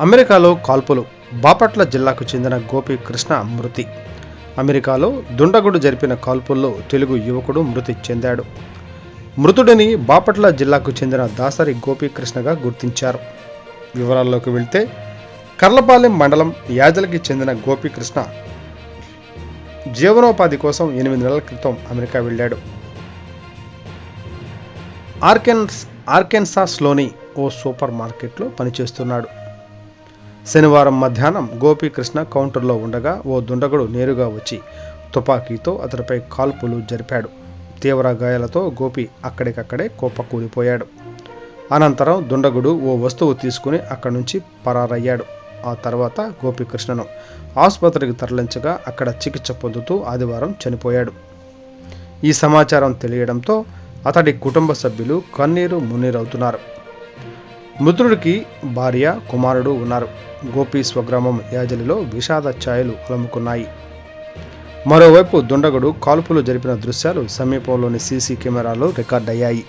అమెరికాలో కాల్పులు బాపట్ల జిల్లాకు చెందిన గోపి కృష్ణ మృతి. అమెరికాలో దుండగుడు జరిపిన కాల్పుల్లో తెలుగు యువకుడు మృతి చెందాడు. మృతుడిని బాపట్ల జిల్లాకు చెందిన దాసరి గోపీకృష్ణగా గుర్తించారు. వివరాల్లోకి వెళ్తే కర్లపాలెం మండలం యాజలకి చెందిన గోపీకృష్ణ జీవనోపాధి కోసం ఎనిమిది నెలల క్రితం అమెరికా వెళ్ళాడు. ఆర్కెన్స్ ఆర్కెన్సాస్లోని ఓ సూపర్ మార్కెట్లో పనిచేస్తున్నాడు. శనివారం మధ్యాహ్నం గోపీకృష్ణ కౌంటర్లో ఉండగా ఓ దుండగుడు నేరుగా వచ్చి తుపాకీతో అతడిపై కాల్పులు జరిపాడు. తీవ్ర గాయాలతో గోపి అక్కడికక్కడే కోపకూలిపోయాడు. అనంతరం దుండగుడు ఓ వస్తువు తీసుకుని అక్కడి నుంచి పరారయ్యాడు. ఆ తర్వాత గోపీకృష్ణను ఆసుపత్రికి తరలించగా అక్కడ చికిత్స పొందుతూ ఆదివారం చనిపోయాడు. ఈ సమాచారం తెలియడంతో అతడి కుటుంబ సభ్యులు కన్నీరు మున్నీరవుతున్నారు. మృతుడికి భార్య కుమారుడు ఉన్నారు. గోపి స్వగ్రామం యాజలిలో విషాద ఛాయలు అలముకున్నాయి. మరోవైపు దుండగుడు కాల్పులు జరిపిన దృశ్యాలు సమీపంలోని సీసీ కెమెరాలో రికార్డయ్యాయి.